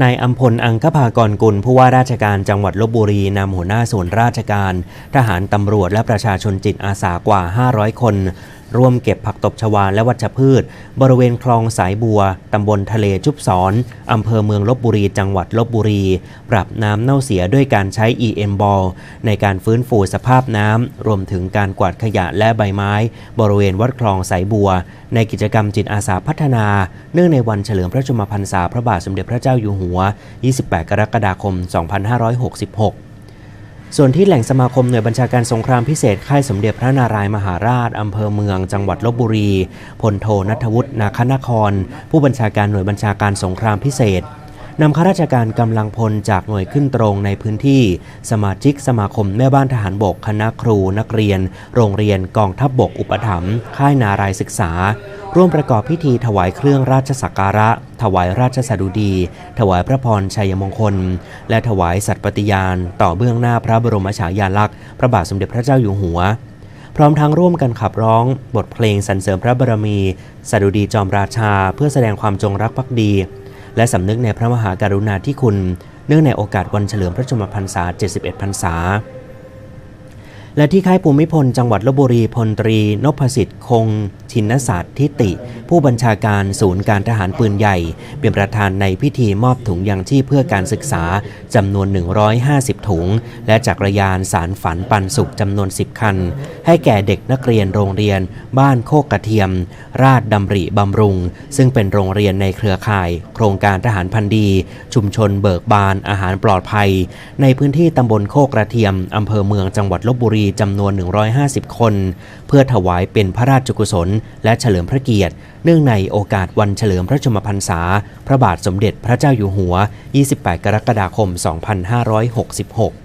นายอัมพลอังคภากรกุลผู้ว่าราชการจังหวัดลบบุรีนำหัวหน้าส่วนราชการ ทหารตำรวจและประชาชนจิตอาสากว่า 500 คน ร่วมเก็บผักตบชวาและวัชพืช บริเวณคลองสายบัว ตำบลทะเลจุบสอนอำเภอเมืองลบบุรี จังหวัดลบบุรี ปรับน้ำเน่าเสียด้วยการใช้ EM ball ในการฟื้นฟูสภาพน้ำ รวมถึงการกวาดขยะและใบไม้ บริเวณวัดคลองสายบัว ในกิจกรรมจิตอาสาพัฒนา เนื่องในวันเฉลิมพระชนมพรรษาพระบาทสมเด็จพระเจ้าอยู่หัว 28 กรกฎาคม 2566 ส่วนที่แหล่งสมาคมหน่วยบัญชาการสงครามพิเศษค่ายสมเด็จพระนารายมหาราชอำเภอเมือง จังหวัดลบบุรีพลโทนัทวุฒินาคนคร ผู้บัญชาการหน่วยบัญชาการสงครามพิเศษนำข้าราชการกำลังพลจากหน่วยขึ้นตรงในพื้นที่ สมาชิกสมาคมแม่บ้านทหารบกคณะครูนักเรียน โรงเรียนกองทัพบบกอุปถัมภ์ค่ายนารายศึกษา ร่วมประกอบพิธีถวายเครื่องราชสักการะ ถวายราชสดุดี ถวายพระพรชัยมงคล และถวายสัตย์ปฏิญาณ ต่อเบื้องหน้าพระบรมฉายาลักษณ์พระบาทสมเด็จพระเจ้าอยู่หัว พร้อมทั้งร่วมกันขับร้องบทเพลงสรรเสริมพระบารมี สดุดีจอมราชา เพื่อแสดงความจงรักภักดี และสำนึกในพระมหากรุณาธิคุณ เนื่องในโอกาสวันเฉลิมพระชนมพรรษา 71 พรรษา และที่ค่ายภูมิพลจังหวัดลบบุรีพลตรีนพสิทธิ์คง ชินศาสตร์ทิติ ผู้บัญชาการศูนย์การทหารปืนใหญ่ เป็นประธานในพิธีมอบถุงยางชีพเพื่อการศึกษาจำนวน 150 ถุง และจักรยานสารฝันปันสุขจำนวน 10 คัน ให้แก่เด็กนักเรียนโรงเรียน บ้านโคกกระเทียม ราชดำริบำรุง ซึ่งเป็นโรงเรียนในเครือข่าย โครงการทหารพันดี ชุมชนเบิกบานอาหารปลอดภัย ในพื้นที่ตำบลโคกกระเทียมอำเภอเมืองจังหวัดลบบุรีจำนวน 150 คน เพื่อถวายเป็นพระราชกุศล และเฉลิมพระเกียรติ เนื่องในโอกาสวันเฉลิมพระชมพรรษา พระบาทสมเด็จพระเจ้าอยู่หัว 28 กรกฎาคม 2566